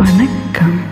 வணக்கம்.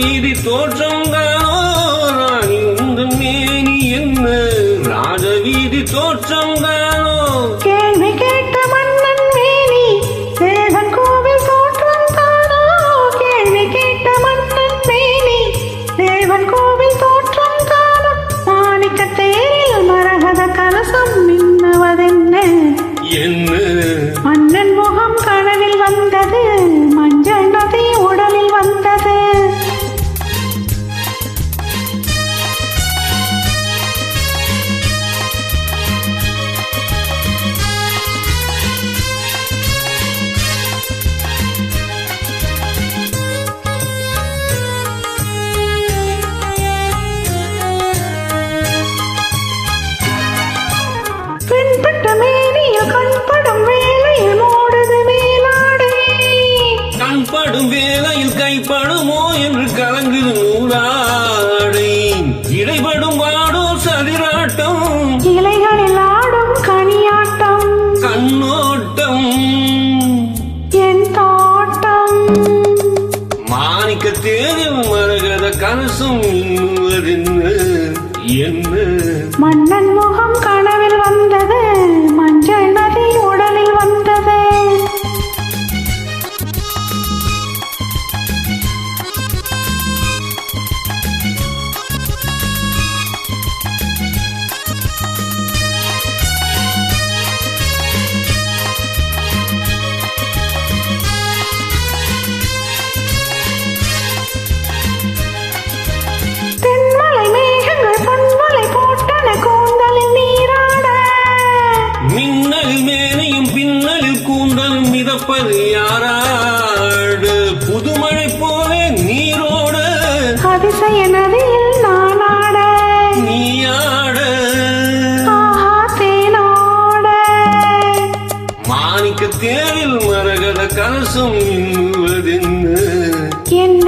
மீதி தோற்றம் தானோ ராணி உந்தன் மேனி என்ன? ராஜவீதி தோற்றம் மரகத கலசம் என்ன? மன்னன் புதுமழை போலே நீரோட அதிசய நதியில் நானாட நீயாட. ஆஹா தேனோட. மாணிக்க தேரில் மரகத கலசம் இன்னுவதென்ன என்ன